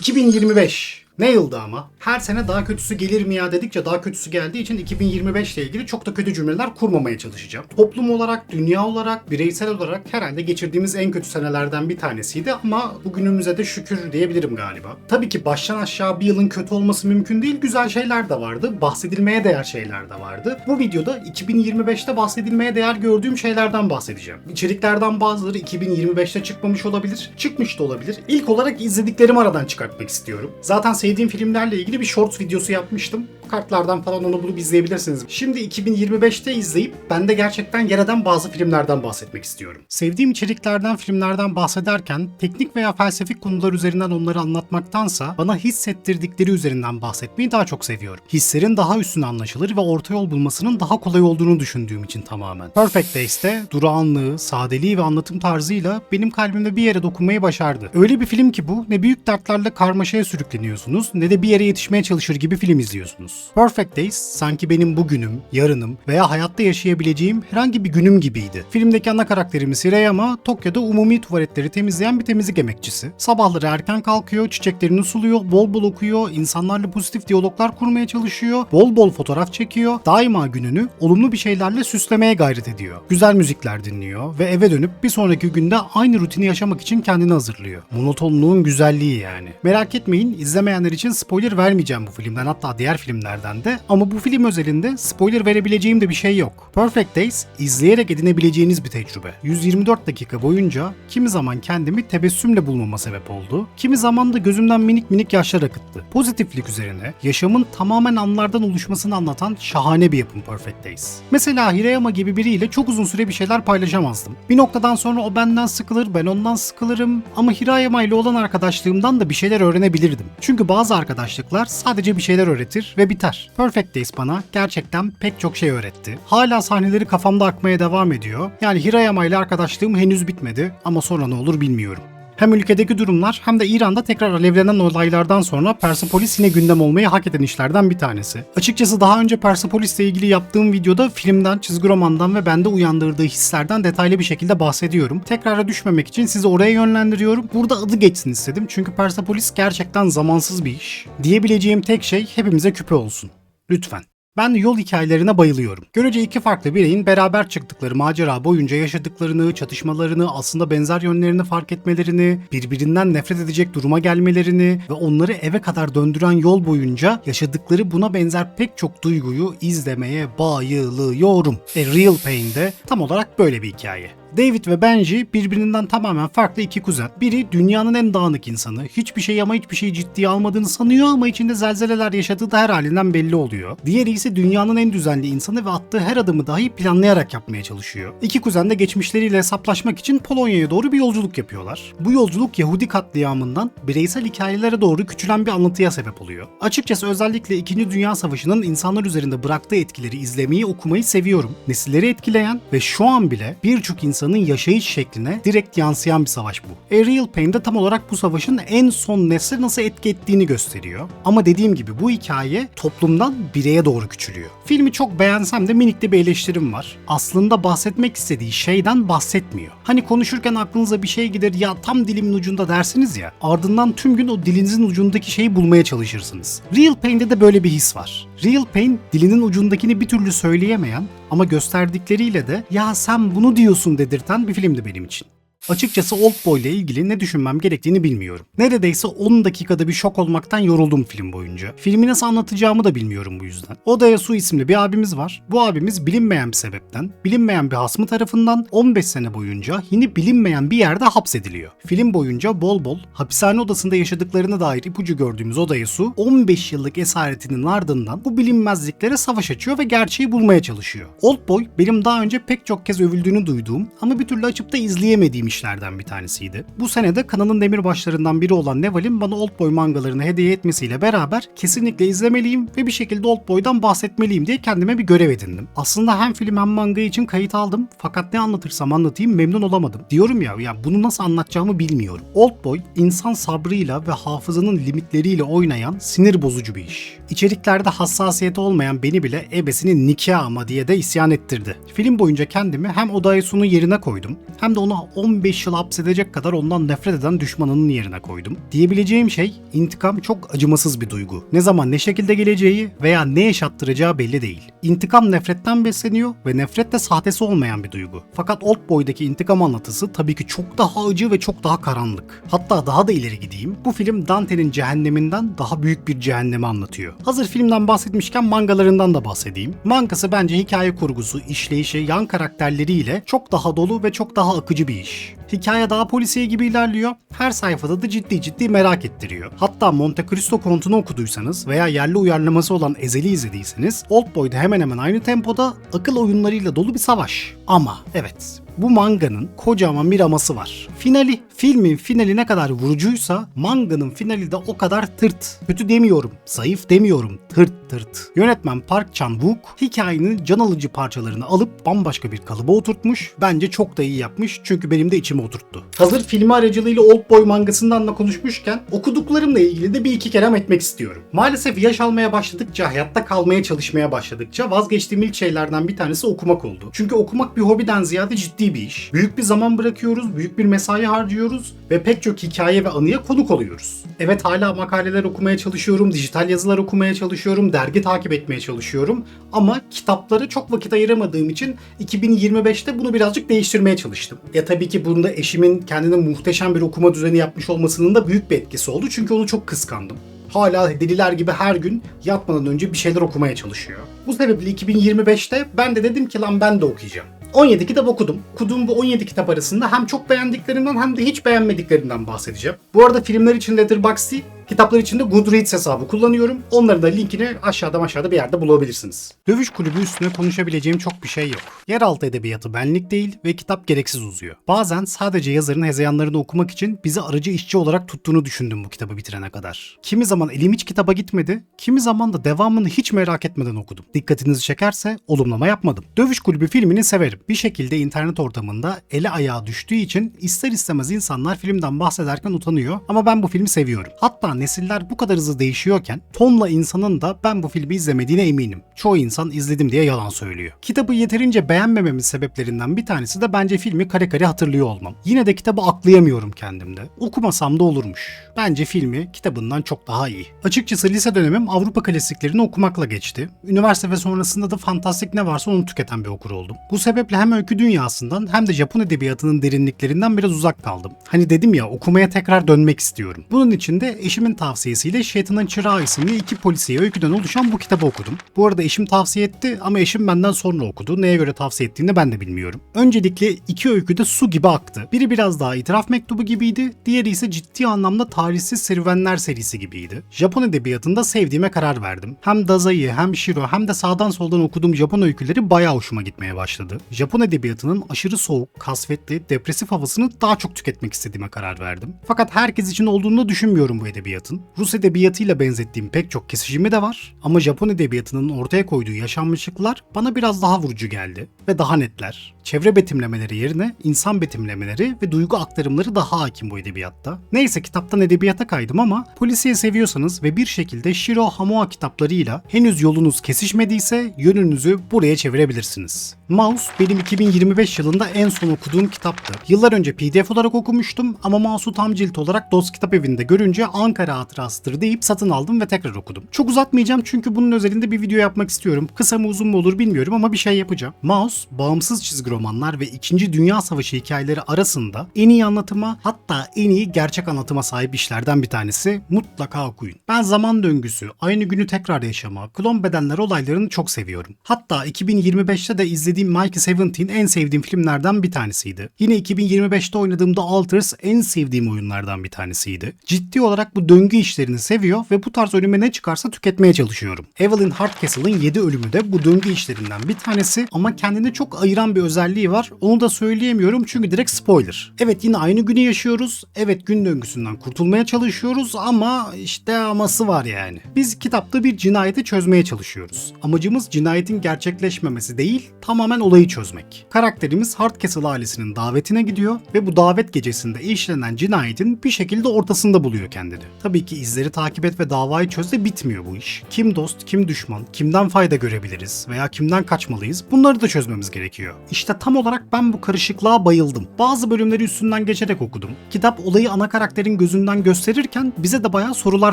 2025. Ne yıldı ama? Her sene daha kötüsü gelir mi ya dedikçe daha kötüsü geldiği için 2025 ile ilgili çok da kötü cümleler kurmamaya çalışacağım. Toplum olarak, dünya olarak, bireysel olarak herhalde geçirdiğimiz en kötü senelerden bir tanesiydi ama bugünümüze de şükür diyebilirim galiba. Tabii ki baştan aşağı bir yılın kötü olması mümkün değil. Güzel şeyler de vardı. Bahsedilmeye değer şeyler de vardı. Bu videoda 2025'te bahsedilmeye değer gördüğüm şeylerden bahsedeceğim. İçeriklerden bazıları 2025'te çıkmamış olabilir. Çıkmış da olabilir. İlk olarak izlediklerimi aradan çıkartmak istiyorum. Zaten sevdiğim filmlerle ilgili bir shorts videosu yapmıştım. Kartlardan falan onu bulup izleyebilirsiniz. Şimdi 2025'te izleyip ben de gerçekten yereden bazı filmlerden bahsetmek istiyorum. Sevdiğim içeriklerden, filmlerden bahsederken teknik veya felsefik konular üzerinden onları anlatmaktansa bana hissettirdikleri üzerinden bahsetmeyi daha çok seviyorum. Hislerin daha üstüne anlaşılır ve orta yol bulmasının daha kolay olduğunu düşündüğüm için tamamen. Perfect Days'te durağanlığı, sadeliği ve anlatım tarzıyla benim kalbimde bir yere dokunmayı başardı. Öyle bir film ki bu ne büyük dertlerle karmaşaya sürükleniyorsunuz ne de bir yere yetişmeye çalışır gibi film izliyorsunuz. Perfect Days sanki benim bugünüm, yarınım veya hayatta yaşayabileceğim herhangi bir günüm gibiydi. Filmdeki ana karakterimiz Hirayama, Tokyo'da umumi tuvaletleri temizleyen bir temizlik emekçisi. Sabahları erken kalkıyor, çiçeklerini suluyor, bol bol okuyor, insanlarla pozitif diyaloglar kurmaya çalışıyor, bol bol fotoğraf çekiyor, daima gününü olumlu bir şeylerle süslemeye gayret ediyor. Güzel müzikler dinliyor ve eve dönüp bir sonraki günde aynı rutini yaşamak için kendini hazırlıyor. Monotonluğun güzelliği yani. Merak etmeyin izlemeyenler için spoiler vermeyeceğim bu filmden hatta diğer filmlerden de ama bu film özelinde spoiler verebileceğim de bir şey yok. Perfect Days izleyerek edinebileceğiniz bir tecrübe. 124 dakika boyunca kimi zaman kendimi tebessümle bulmama sebep oldu, kimi zaman da gözümden minik minik yaşlar akıttı. Pozitiflik üzerine yaşamın tamamen anlardan oluşmasını anlatan şahane bir yapım Perfect Days. Mesela Hirayama gibi biriyle çok uzun süre bir şeyler paylaşamazdım. Bir noktadan sonra o benden sıkılır, ben ondan sıkılırım ama Hirayama ile olan arkadaşlığımdan da bir şeyler öğrenebilirdim. Çünkü bazı arkadaşlıklar sadece bir şeyler öğretir ve biter. Perfect Days bana gerçekten pek çok şey öğretti. Hala sahneleri kafamda akmaya devam ediyor. Yani Hirayama ile arkadaşlığım henüz bitmedi ama sonra ne olur bilmiyorum. Hem ülkedeki durumlar hem de İran'da tekrar alevlenen olaylardan sonra Persepolis yine gündem olmayı hak eden işlerden bir tanesi. Açıkçası daha önce Persepolis ile ilgili yaptığım videoda filmden, çizgi romandan ve bende uyandırdığı hislerden detaylı bir şekilde bahsediyorum. Tekrara düşmemek için sizi oraya yönlendiriyorum. Burada adı geçsin istedim çünkü Persepolis gerçekten zamansız bir iş. Diyebileceğim tek şey hepimize küpe olsun. Lütfen. Ben yol hikayelerine bayılıyorum. Görece iki farklı bireyin beraber çıktıkları macera boyunca yaşadıklarını, çatışmalarını, aslında benzer yönlerini fark etmelerini, birbirinden nefret edecek duruma gelmelerini ve onları eve kadar döndüren yol boyunca yaşadıkları buna benzer pek çok duyguyu izlemeye bayılıyorum. E Real Pain'de tam olarak böyle bir hikaye. David ve Benji birbirinden tamamen farklı iki kuzen. Biri dünyanın en dağınık insanı. Hiçbir şey ama hiçbir şeyi ciddiye almadığını sanıyor ama içinde zelzeleler yaşadığı da her halinden belli oluyor. Diğeri ise dünyanın en düzenli insanı ve attığı her adımı dahi planlayarak yapmaya çalışıyor. İki kuzen de geçmişleriyle hesaplaşmak için Polonya'ya doğru bir yolculuk yapıyorlar. Bu yolculuk Yahudi katliamından bireysel hikayelere doğru küçülen bir anlatıya sebep oluyor. Açıkçası özellikle 2. Dünya Savaşı'nın insanlar üzerinde bıraktığı etkileri izlemeyi, okumayı seviyorum. Nesilleri etkileyen ve şu an bile birçok insan insanın yaşayış şekline direkt yansıyan bir savaş bu. A Real Pain'de tam olarak bu savaşın en son nesle nasıl etki ettiğini gösteriyor. Ama dediğim gibi bu hikaye toplumdan bireye doğru küçülüyor. Filmi çok beğensem de minik de bir eleştirim var. Aslında bahsetmek istediği şeyden bahsetmiyor. Hani konuşurken aklınıza bir şey gider ya tam dilimin ucunda dersiniz ya ardından tüm gün o dilinizin ucundaki şeyi bulmaya çalışırsınız. Real Pain'de de böyle bir his var. Real Pain dilinin ucundakini bir türlü söyleyemeyen ama gösterdikleriyle de ya sen bunu diyorsun dedirten bir filmdi benim için. Açıkçası Oldboy ile ilgili ne düşünmem gerektiğini bilmiyorum. Neredeyse 10 dakikada bir şok olmaktan yoruldum film boyunca. Filmi nasıl anlatacağımı da bilmiyorum bu yüzden. Odaya Su isimli bir abimiz var. Bu abimiz bilinmeyen bir sebepten, bilinmeyen bir hasmı tarafından 15 sene boyunca yine bilinmeyen bir yerde hapsediliyor. Film boyunca bol bol hapishane odasında yaşadıklarına dair ipucu gördüğümüz Odaya Su 15 yıllık esaretinin ardından bu bilinmezliklere savaş açıyor ve gerçeği bulmaya çalışıyor. Oldboy benim daha önce pek çok kez övüldüğünü duyduğum ama bir türlü açıp da izleyemediğim işlerden bir tanesiydi. Bu senede kanalın demirbaşlarından biri olan Neval'in bana Oldboy mangalarını hediye etmesiyle beraber kesinlikle izlemeliyim ve bir şekilde Oldboy'dan bahsetmeliyim diye kendime bir görev edindim. Aslında hem film hem manga için kayıt aldım fakat ne anlatırsam anlatayım memnun olamadım. Diyorum ya ya bunu nasıl anlatacağımı bilmiyorum. Oldboy insan sabrıyla ve hafızanın limitleriyle oynayan sinir bozucu bir iş. İçeriklerde hassasiyeti olmayan beni bile ebesinin nikah ama diye de isyan ettirdi. Film boyunca kendimi hem Odaesu'nun yerine koydum hem de ona 15 15 yıl hapsedecek kadar ondan nefret eden düşmanının yerine koydum. Diyebileceğim şey intikam çok acımasız bir duygu. Ne zaman ne şekilde geleceği veya ne yaşattıracağı belli değil. İntikam nefretten besleniyor ve nefret de sahtesi olmayan bir duygu. Fakat Oldboy'daki intikam anlatısı tabii ki çok daha acı ve çok daha karanlık. Hatta daha da ileri gideyim. Bu film Dante'nin cehenneminden daha büyük bir cehennemi anlatıyor. Hazır filmden bahsetmişken mangalarından da bahsedeyim. Mangası bence hikaye kurgusu, işleyişi, yan karakterleriyle çok daha dolu ve çok daha akıcı bir iş. Hikaye daha polisiye gibi ilerliyor. Her sayfada da ciddi ciddi merak ettiriyor. Hatta Monte Cristo kontunu okuduysanız veya yerli uyarlaması olan Ezel'i izlediyseniz Oldboy'da hemen hemen aynı tempoda akıl oyunlarıyla dolu bir savaş. Ama evet bu manganın kocaman bir aması var. Finali. Filmin finali ne kadar vurucuysa manganın finali de o kadar tırt. Kötü demiyorum, zayıf demiyorum, tırt tırt. Yönetmen Park Chan-wook hikayenin can alıcı parçalarını alıp bambaşka bir kalıba oturtmuş. Bence çok da iyi yapmış çünkü benim de içime oturttu. Hazır filmi aracılığıyla Oldboy mangasından da konuşmuşken okuduklarımla ilgili de bir iki kelam etmek istiyorum. Maalesef yaş almaya başladıkça, hayatta kalmaya çalışmaya başladıkça vazgeçtiğim ilk şeylerden bir tanesi okumak oldu. Çünkü okumak bir hobiden ziyade ciddi bir iş. Büyük bir zaman bırakıyoruz, büyük bir mesai harcıyoruz ve pek çok hikaye ve anıya konuk oluyoruz. Evet hala makaleler okumaya çalışıyorum, dijital yazılar okumaya çalışıyorum, dergi takip etmeye çalışıyorum ama kitaplara çok vakit ayıramadığım için 2025'te bunu birazcık değiştirmeye çalıştım. Ya tabii ki bunda eşimin kendine muhteşem bir okuma düzeni yapmış olmasının da büyük bir etkisi oldu çünkü onu çok kıskandım hala deliler gibi her gün yatmadan önce bir şeyler okumaya çalışıyor. Bu sebeple 2025'te ben de dedim ki lan ben de okuyacağım. 17 kitap okudum. Okuduğum bu 17 kitap arasında hem çok beğendiklerimden hem de hiç beğenmediklerimden bahsedeceğim. Bu arada filmler için Letterboxd Kitaplar için de Goodreads hesabı kullanıyorum. Onların da linkini aşağıda aşağıda bir yerde bulabilirsiniz. Dövüş kulübü üstüne konuşabileceğim çok bir şey yok. Yeraltı edebiyatı benlik değil ve kitap gereksiz uzuyor. Bazen sadece yazarın hezeyanlarını okumak için bizi aracı işçi olarak tuttuğunu düşündüm bu kitabı bitirene kadar. Kimi zaman elim hiç kitaba gitmedi, kimi zaman da devamını hiç merak etmeden okudum. Dikkatinizi çekerse olumlama yapmadım. Dövüş kulübü filmini severim. Bir şekilde internet ortamında ele ayağa düştüğü için ister istemez insanlar filmden bahsederken utanıyor ama ben bu filmi seviyorum. Hatta nesiller bu kadar hızlı değişiyorken tonla insanın da ben bu filmi izlemediğine eminim. Çoğu insan izledim diye yalan söylüyor. Kitabı yeterince beğenmememin sebeplerinden bir tanesi de bence filmi kare kare hatırlıyor olmam. Yine de kitabı aklayamıyorum kendimde. Okumasam da olurmuş. Bence filmi kitabından çok daha iyi. Açıkçası lise dönemim Avrupa klasiklerini okumakla geçti. Üniversite ve sonrasında da fantastik ne varsa onu tüketen bir okur oldum. Bu sebeple hem öykü dünyasından hem de Japon edebiyatının derinliklerinden biraz uzak kaldım. Hani dedim ya okumaya tekrar dönmek istiyorum. Bunun için de eşimin tavsiyesiyle Şeytanın Çırağı isimli iki polisiye öyküden oluşan bu kitabı okudum. Bu arada eşim tavsiye etti ama eşim benden sonra okudu. Neye göre tavsiye ettiğini ben de bilmiyorum. Öncelikle iki öykü de su gibi aktı. Biri biraz daha itiraf mektubu gibiydi, diğeri ise ciddi anlamda tarihsiz serüvenler serisi gibiydi. Japon edebiyatında sevdiğime karar verdim. Hem Dazai'yi hem Shiro hem de sağdan soldan okuduğum Japon öyküleri bayağı hoşuma gitmeye başladı. Japon edebiyatının aşırı soğuk, kasvetli, depresif havasını daha çok tüketmek istediğime karar verdim. Fakat herkes için olduğunu düşünmüyorum bu edebiyatın. Rus edebiyatıyla benzettiğim pek çok kesişimi de var ama Japon edebiyatının ortaya koyduğu yaşanmışlıklar bana biraz daha vurucu geldi ve daha netler. Çevre betimlemeleri yerine insan betimlemeleri ve duygu aktarımları daha hakim bu edebiyatta. Neyse kitaptan edebiyata kaydım ama polisiye seviyorsanız ve bir şekilde Shiro Hamoa kitaplarıyla henüz yolunuz kesişmediyse yönünüzü buraya çevirebilirsiniz. Mouse benim 2025 yılında en son okuduğum kitaptı. Yıllar önce PDF olarak okumuştum ama Mouse'u tam cilt olarak Dost Kitap Evi'nde görünce Ankara hatırasıdır deyip satın aldım ve tekrar okudum. Çok uzatmayacağım çünkü bunun özelinde bir video yapmak istiyorum. Kısa mı uzun mu olur bilmiyorum ama bir şey yapacağım. Mouse, bağımsız çizgi romanlar ve 2. Dünya Savaşı hikayeleri arasında en iyi anlatıma hatta en iyi gerçek anlatıma sahip işlerden bir tanesi. Mutlaka okuyun. Ben zaman döngüsü, aynı günü tekrar yaşama, klon bedenler olaylarını çok seviyorum. Hatta 2025'te de izlediğim Mikey Seventeen en sevdiğim filmlerden bir tanesiydi. Yine 2025'te oynadığım The Alters en sevdiğim oyunlardan bir tanesiydi. Ciddi olarak bu döngü işlerini seviyor ve bu tarz önüme ne çıkarsa tüketmeye çalışıyorum. Evelyn Hardcastle'ın 7 ölümü de bu döngü işlerinden bir tanesi ama kendini çok ayıran bir özelliği var. Onu da söyleyemiyorum çünkü direkt spoiler. Evet yine aynı günü yaşıyoruz. Evet gün döngüsünden kurtulmaya çalışıyoruz ama işte aması var yani. Biz kitapta bir cinayeti çözmeye çalışıyoruz. Amacımız cinayetin gerçekleşmemesi değil, tamamen olayı çözmek. Karakterimiz Hardcastle ailesinin davetine gidiyor ve bu davet gecesinde işlenen cinayetin bir şekilde ortasında buluyor kendini. Tabii ki izleri takip et ve davayı çöz de bitmiyor bu iş. Kim dost, kim düşman, kimden fayda görebiliriz veya kimden kaçmalıyız bunları da çözmemiz gerekiyor. İşte tam olarak ben bu karışıklığa bayıldım. Bazı bölümleri üstünden geçerek okudum. Kitap olayı ana karakterin gözünden gösterirken bize de bayağı sorular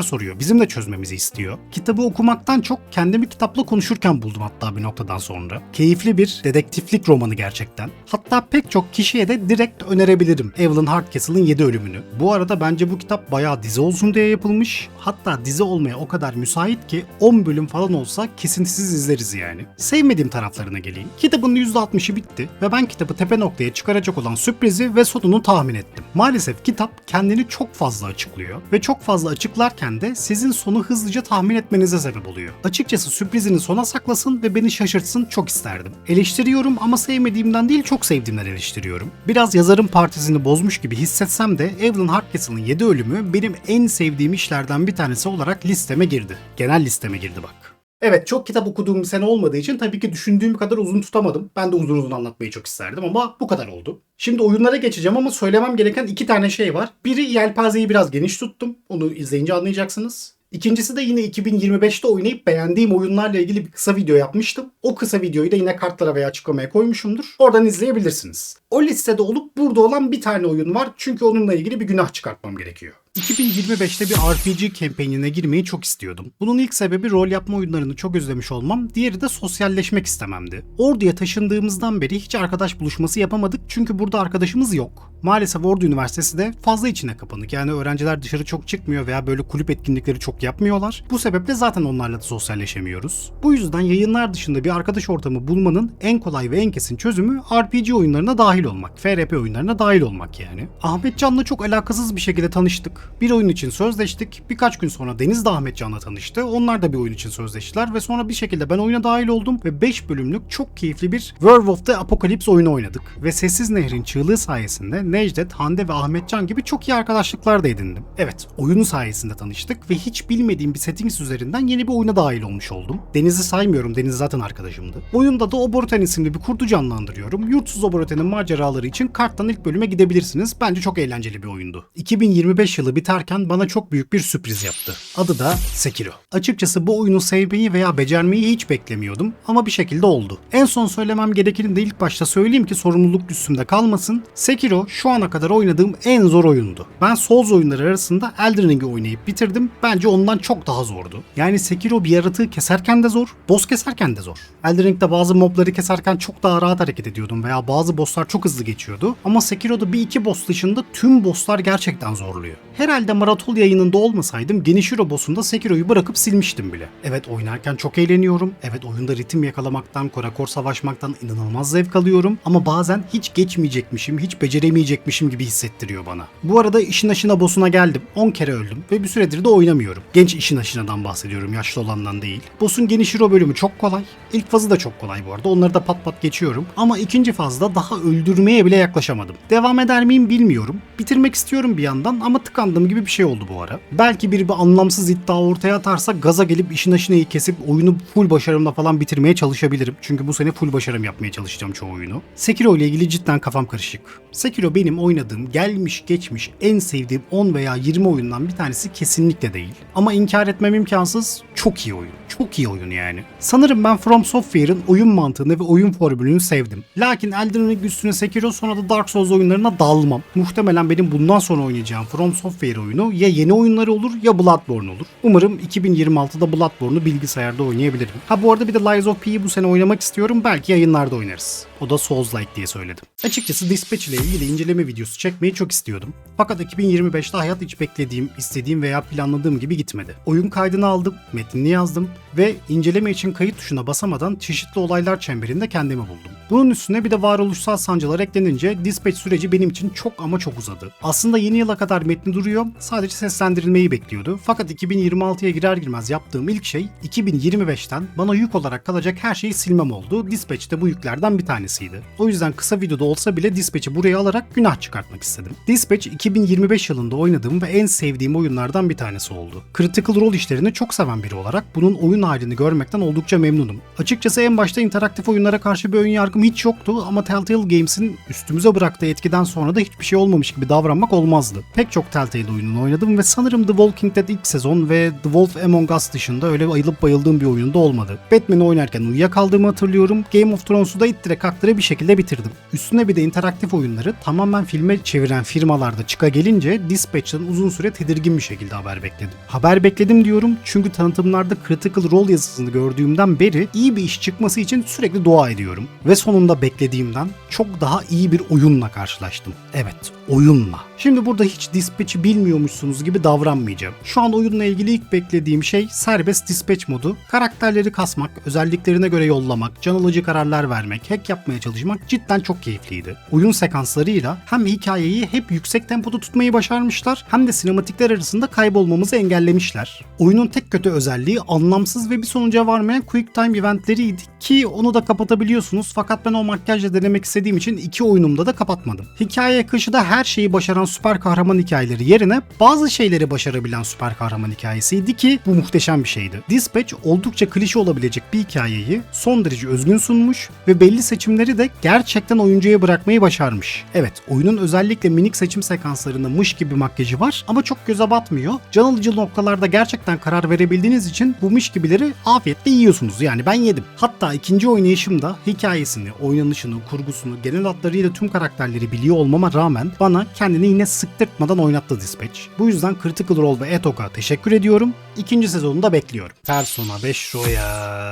soruyor. Bizim de çözmemizi istiyor. Kitabı okumaktan çok kendimi kitapla konuşurken buldum hatta bir noktadan sonra. Keyifli bir dedektiflik romanı gerçekten. Hatta pek çok kişiye de direkt önerebilirim Evelyn Hardcastle'ın 7 ölümünü. Bu arada bence bu kitap bayağı dizi olsun diye yapılmış. Hatta dizi olmaya o kadar müsait ki 10 bölüm falan olsa kesintisiz izleriz yani. Sevmediğim taraflarına geleyim. Kitabın %60'ı bitti ve ben kitabı tepe noktaya çıkaracak olan sürprizi ve sonunu tahmin ettim. Maalesef kitap kendini çok fazla açıklıyor ve çok fazla açıklarken de sizin sonu hızlıca tahmin etmenize sebep oluyor. Açıkçası sürprizini sona saklasın ve beni şaşırtsın çok isterdim. Eleştiriyorum ama sevmediğimden değil çok sevdiğimden eleştiriyorum. Biraz yazarın partisini bozmuş gibi hissetsem de Evelyn Hardcastle'ın 7 ölümü benim en sevdiğim işlerden bir tanesi olarak listeme girdi. Genel listeme girdi bak. Evet çok kitap okuduğum bir sene olmadığı için tabii ki düşündüğüm kadar uzun tutamadım. Ben de uzun uzun anlatmayı çok isterdim ama bu kadar oldu. Şimdi oyunlara geçeceğim ama söylemem gereken iki tane şey var. Biri yelpazeyi biraz geniş tuttum. Onu izleyince anlayacaksınız. İkincisi de yine 2025'te oynayıp beğendiğim oyunlarla ilgili bir kısa video yapmıştım. O kısa videoyu da yine kartlara veya açıklamaya koymuşumdur. Oradan izleyebilirsiniz. O listede olup burada olan bir tane oyun var. Çünkü onunla ilgili bir günah çıkartmam gerekiyor. 2025'te bir RPG kampanyasına girmeyi çok istiyordum. Bunun ilk sebebi rol yapma oyunlarını çok özlemiş olmam, diğeri de sosyalleşmek istememdi. Ordu'ya taşındığımızdan beri hiç arkadaş buluşması yapamadık çünkü burada arkadaşımız yok. Maalesef Ordu Üniversitesi de fazla içine kapanık. Yani öğrenciler dışarı çok çıkmıyor veya böyle kulüp etkinlikleri çok yapmıyorlar. Bu sebeple zaten onlarla da sosyalleşemiyoruz. Bu yüzden yayınlar dışında bir arkadaş ortamı bulmanın en kolay ve en kesin çözümü RPG oyunlarına dahil olmak. FRP oyunlarına dahil olmak yani. Ahmet Can'la çok alakasız bir şekilde tanıştık. Bir oyun için sözleştik. Birkaç gün sonra Deniz de Ahmet Can'la tanıştı. Onlar da bir oyun için sözleştiler ve sonra bir şekilde ben oyuna dahil oldum ve 5 bölümlük çok keyifli bir World of the Apocalypse oyunu oynadık. Ve Sessiz Nehir'in çığlığı sayesinde Necdet, Hande ve Ahmet Can gibi çok iyi arkadaşlıklar da edindim. Evet, oyunun sayesinde tanıştık ve hiç bilmediğim bir settings üzerinden yeni bir oyuna dahil olmuş oldum. Deniz'i saymıyorum, Deniz zaten arkadaşımdı. Oyunda da Oborten isimli bir kurdu canlandırıyorum. Yurtsuz Oborten'in maceraları için karttan ilk bölüme gidebilirsiniz. Bence çok eğlenceli bir oyundu. 2025 yılı biterken bana çok büyük bir sürpriz yaptı. Adı da Sekiro. Açıkçası bu oyunu sevmeyi veya becermeyi hiç beklemiyordum ama bir şekilde oldu. En son söylemem gerekeni de ilk başta söyleyeyim ki sorumluluk üstümde kalmasın. Sekiro şu ana kadar oynadığım en zor oyundu. Ben Souls oyunları arasında Elden Ring'i oynayıp bitirdim. Bence ondan çok daha zordu. Yani Sekiro bir yaratığı keserken de zor, boss keserken de zor. Elden Ring'de bazı mobları keserken çok daha rahat hareket ediyordum veya bazı bosslar çok hızlı geçiyordu. Ama Sekiro'da bir iki boss dışında tüm bosslar gerçekten zorluyor. Herhalde Maratol yayınında olmasaydım Genishiro boss'unda Sekiro'yu bırakıp silmiştim bile. Evet oynarken çok eğleniyorum. Evet oyunda ritim yakalamaktan, korakor savaşmaktan inanılmaz zevk alıyorum. Ama bazen hiç geçmeyecekmişim, hiç beceremeyecekmişim gibi hissettiriyor bana. Bu arada işin aşına boss'una geldim. 10 kere öldüm ve bir süredir de oynamıyorum. Genç işin aşınadan bahsediyorum, yaşlı olandan değil. Boss'un Genishiro bölümü çok kolay. İlk fazı da çok kolay bu arada. Onları da pat pat geçiyorum. Ama ikinci fazda daha öldürmeye bile yaklaşamadım. Devam eder miyim bilmiyorum. Bitirmek istiyorum bir yandan ama tıkandığım gibi bir şey oldu bu ara. Belki biri bir anlamsız iddia ortaya atarsa gaza gelip işin aşınayı kesip oyunu full başarımla falan bitirmeye çalışabilirim. Çünkü bu sene full başarım yapmaya çalışacağım çoğu oyunu. Sekiro ile ilgili cidden kafam karışık. Sekiro benim oynadığım gelmiş geçmiş en sevdiğim 10 veya 20 oyundan bir tanesi kesinlikle değil. Ama inkar etmem imkansız çok iyi oyun. Çok iyi oyun yani. Sanırım ben From Software'ın oyun mantığını ve oyun formülünü sevdim. Lakin Elden Ring üstüne Sekiro sonra da Dark Souls oyunlarına dalmam. Muhtemelen benim bundan sonra oynayacağım From Software oyunu ya yeni oyunları olur ya Bloodborne olur. Umarım 2026'da Bloodborne'u bilgisayarda oynayabilirim. Ha bu arada bir de Lies of P'yi bu sene oynamak istiyorum. Belki yayınlarda oynarız. O da Souls-like diye söyledim. Açıkçası Dispatch ile ilgili inceleme videosu çekmeyi çok istiyordum. Fakat 2025'te hayat hiç beklediğim, istediğim veya planladığım gibi gitmedi. Oyun kaydını aldım, metnini yazdım ve inceleme için kayıt tuşuna basamadan çeşitli olaylar çemberinde kendimi buldum. Bunun üstüne bir de varoluşsal sancılar eklenince Dispatch süreci benim için çok ama çok uzadı. Aslında yeni yıla kadar metni duruyor, sadece seslendirilmeyi bekliyordu. Fakat 2026'ya girer girmez yaptığım ilk şey 2025'ten bana yük olarak kalacak her şeyi silmem oldu. Dispatch de bu yüklerden bir tanesiydi. O yüzden kısa videoda olsa bile Dispatch'i buraya alarak günah çıkartmak istedim. Dispatch 2025 yılında oynadığım ve en sevdiğim oyunlardan bir tanesi oldu. Critical Role işlerini çok seven biri olarak bunun oyun halini görmekten oldukça memnunum. Açıkçası en başta interaktif oyunlara karşı bir ön yargım hiç yoktu ama Telltale Games'in üstümüze bıraktığı etkiden sonra da hiçbir şey olmamış gibi davranmak olmazdı. Pek çok Telltale Telltale oyununu oynadım ve sanırım The Walking Dead ilk sezon ve The Wolf Among Us dışında öyle ayılıp bayıldığım bir oyunda olmadı. Batman'i oynarken uyuyakaldığımı hatırlıyorum. Game of Thrones'u da ittire kaktıra bir şekilde bitirdim. Üstüne bir de interaktif oyunları tamamen filme çeviren firmalarda çıka gelince Dispatch'ten uzun süre tedirgin bir şekilde haber bekledim. Haber bekledim diyorum çünkü tanıtımlarda Critical Role yazısını gördüğümden beri iyi bir iş çıkması için sürekli dua ediyorum. Ve sonunda beklediğimden çok daha iyi bir oyunla karşılaştım. Evet, oyunla. Şimdi burada hiç Dispatch'i bilmiyormuşsunuz gibi davranmayacağım. Şu an oyunla ilgili ilk beklediğim şey serbest Dispatch modu. Karakterleri kasmak, özelliklerine göre yollamak, can alıcı kararlar vermek, hack yapmaya çalışmak cidden çok keyifliydi. Oyun sekanslarıyla hem hikayeyi hep yüksek tempoda tutmayı başarmışlar hem de sinematikler arasında kaybolmamızı engellemişler. Oyunun tek kötü özelliği anlamsız ve bir sonuca varmayan quick time eventleriydi ki onu da kapatabiliyorsunuz fakat ben o makyajla denemek istediğim için iki oyunumda da kapatmadım. Hikaye akışında her şeyi başaran süper kahraman hikayeleri yerine bazı şeyleri başarabilen süper kahraman hikayesiydi ki bu muhteşem bir şeydi. Dispatch oldukça klişe olabilecek bir hikayeyi son derece özgün sunmuş ve belli seçimleri de gerçekten oyuncuya bırakmayı başarmış. Evet oyunun özellikle minik seçim sekanslarında mış gibi makyajı var ama çok göze batmıyor. Can alıcı noktalarda gerçekten karar verebildiğiniz için bu mış gibileri afiyetle yiyorsunuz. Yani ben yedim. Hatta ikinci oynayışımda hikayesini, oynanışını, kurgusunu, genel hatlarıyla tüm karakterleri biliyor olmama rağmen bana kendini yine sıktırtmadan oynattı Dispatch. Bu yüzden Critical Role ve Etok'a teşekkür ediyorum. İkinci sezonunu da bekliyorum. Persona 5 Royal.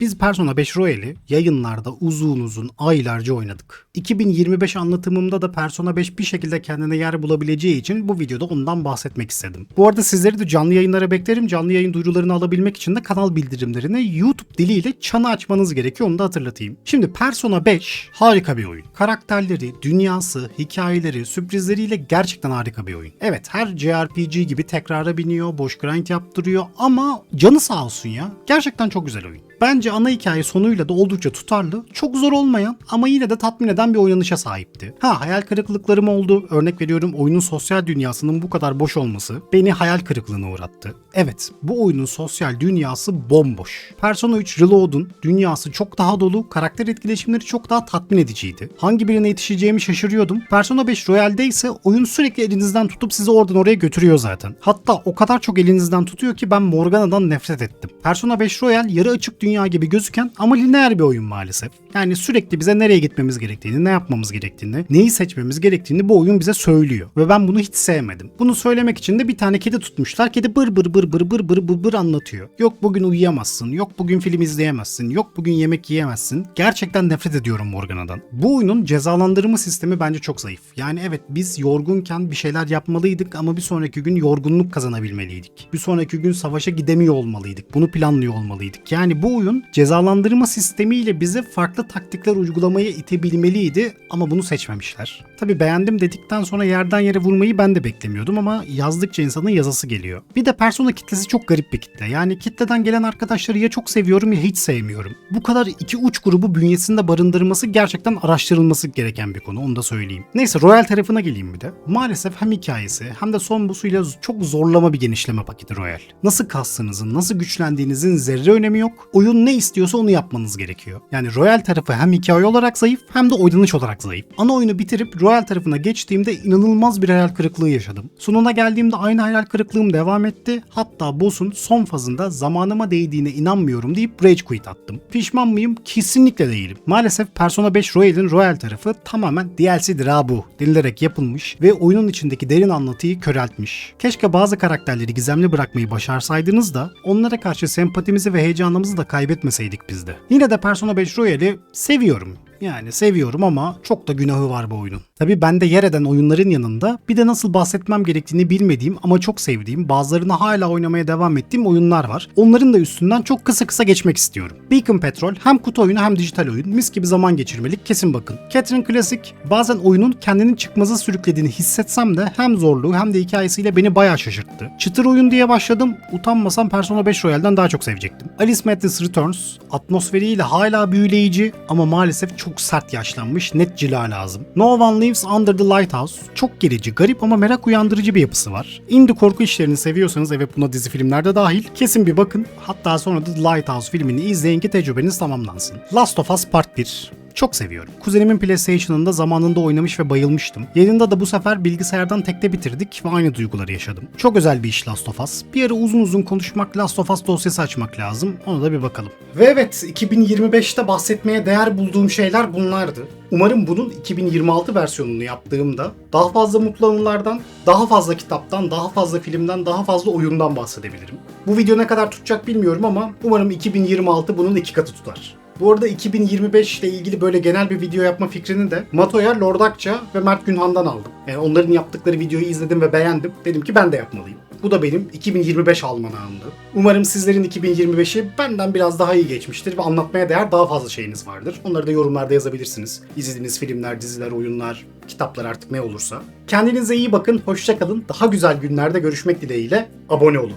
Biz Persona 5 Royal'i yayınlarda uzun uzun aylarca oynadık. 2025 anlatımımda da Persona 5 bir şekilde kendine yer bulabileceği için bu videoda ondan bahsetmek istedim. Bu arada sizleri de canlı yayınlara beklerim. Canlı yayın duyurularını alabilmek için de kanal bildirimlerini YouTube diliyle çanı açmanız gerekiyor onu da hatırlatayım. Şimdi Persona 5 harika bir oyun. Karakterleri, dünyası, hikayeleri, sürprizleriyle gerçekten harika bir oyun. Evet her JRPG gibi tekrara biniyor, boş grind yaptırıyor ama canı sağ olsun ya. Gerçekten çok güzel oyun. Bence ana hikaye sonuyla da oldukça tutarlı, çok zor olmayan ama yine de tatmin eden bir oynanışa sahipti. Ha hayal kırıklıklarım oldu. Örnek veriyorum oyunun sosyal dünyasının bu kadar boş olması beni hayal kırıklığına uğrattı. Evet bu oyunun sosyal dünyası bomboş. Persona 3 Reload'un dünyası çok daha dolu, karakter etkileşimleri çok daha tatmin ediciydi. Hangi birine yetişeceğimi şaşırıyordum. Persona 5 Royal'de ise oyun sürekli elinizden tutup sizi oradan oraya götürüyor zaten. Hatta o kadar çok elinizden tutuyor ki ben Morgana'dan nefret ettim. Persona 5 Royal yarı açık dünya gibi gözüken ama lineer bir oyun maalesef. Yani sürekli bize nereye gitmemiz gerektiğini, ne yapmamız gerektiğini, neyi seçmemiz gerektiğini bu oyun bize söylüyor. Ve ben bunu hiç sevmedim. Bunu söylemek için de bir tane kedi tutmuşlar. Kedi bır bır bır bır bır bır bır bır anlatıyor. Yok bugün uyuyamazsın, yok bugün film izleyemezsin, yok bugün yemek yiyemezsin. Gerçekten nefret ediyorum Morgana'dan. Bu oyunun cezalandırma sistemi bence çok zayıf. Yani evet biz yorgunken bir şeyler yapmalıydık ama bir sonraki gün yorgunluk kazanabilmeliydik. Bir sonraki gün savaşa gidemiyor olmalıydık. Bunu planlıyor olmalıydık. Yani bu oyun cezalandırma sistemiyle bize farklı taktikler uygulamaya itebilmeliydi ama bunu seçmemişler. Tabi beğendim dedikten sonra yerden yere vurmayı ben de beklemiyordum ama yazdıkça insanın yazası geliyor. Bir de Persona kitlesi çok garip bir kitle. Yani kitleden gelen arkadaşları ya çok seviyorum ya hiç sevmiyorum. Bu kadar iki uç grubu bünyesinde barındırması gerçekten araştırılması gereken bir konu onu da söyleyeyim. Neyse Royal tarafına geleyim bir de. Maalesef hem hikayesi hem de son busuyla çok zorlama bir genişleme paketi Royal. Nasıl kastığınızın, nasıl güçlendiğinizin zerre önemi yok. Oyun ne istiyorsa onu yapmanız gerekiyor. Yani Royal tarafı hem hikaye olarak zayıf hem de oynanış olarak zayıf. Ana oyunu bitirip Royal tarafına geçtiğimde inanılmaz bir hayal kırıklığı yaşadım. Sonuna geldiğimde aynı hayal kırıklığım devam etti. Hatta boss'un son fazında zamanıma değdiğine inanmıyorum deyip rage quit attım. Pişman mıyım? Kesinlikle değilim. Maalesef Persona 5 Royal'in Royal tarafı tamamen DLC'dir ha bu denilerek yapılmış ve oyunun içindeki derin anlatıyı köreltmiş. Keşke bazı karakterleri gizemli bırakmayı başarsaydınız da onlara karşı sempatimizi ve heyecanımızı da kaybetmeseydik biz de. Yine de Persona 5 Royal'i seviyorum. Yani seviyorum ama çok da günahı var bu oyunun. Tabi ben de yer eden oyunların yanında bir de nasıl bahsetmem gerektiğini bilmediğim ama çok sevdiğim, bazılarını hala oynamaya devam ettiğim oyunlar var. Onların da üstünden çok kısa kısa geçmek istiyorum. Beacon Petrol hem kutu oyunu hem dijital oyun mis gibi zaman geçirmelik kesin bakın. Catherine Classic bazen oyunun kendini çıkmaza sürüklediğini hissetsem de hem zorluğu hem de hikayesiyle beni bayağı şaşırttı. Çıtır oyun diye başladım utanmasam Persona 5 Royal'den daha çok sevecektim. Alice Madness Returns atmosferiyle hala büyüleyici ama maalesef çok sert yaşlanmış net cila lazım. No One Lives Under the Lighthouse çok gerici, garip ama merak uyandırıcı bir yapısı var. Indie korku işlerini seviyorsanız evet buna dizi filmlerde dahil kesin bir bakın. Hatta sonra da The Lighthouse filmini izleyin ki tecrübeniz tamamlansın. Last of Us Part 1 çok seviyorum. Kuzenimin PlayStation'ında zamanında oynamış ve bayılmıştım. Yayında da bu sefer bilgisayardan tekte bitirdik ve aynı duyguları yaşadım. Çok özel bir iş Last of Us. Bir ara uzun uzun konuşmak, Last of Us dosyası açmak lazım. Ona da bir bakalım. Ve evet 2025'te bahsetmeye değer bulduğum şeyler bunlardı. Umarım bunun 2026 versiyonunu yaptığımda daha fazla mutlu anılardan, daha fazla kitaptan, daha fazla filmden, daha fazla oyundan bahsedebilirim. Bu video ne kadar tutacak bilmiyorum ama umarım 2026 bunun iki katı tutar. Bu arada 2025 ile ilgili böyle genel bir video yapma fikrini de Matoya, Lord Akça ve Mert Günhan'dan aldım. Yani onların yaptıkları videoyu izledim ve beğendim. Dedim ki ben de yapmalıyım. Bu da benim 2025 almanağımdı. Umarım sizlerin 2025'i benden biraz daha iyi geçmiştir ve anlatmaya değer daha fazla şeyiniz vardır. Onları da yorumlarda yazabilirsiniz. İzlediğiniz filmler, diziler, oyunlar, kitaplar artık ne olursa. Kendinize iyi bakın, hoşça kalın. Daha güzel günlerde görüşmek dileğiyle abone olun.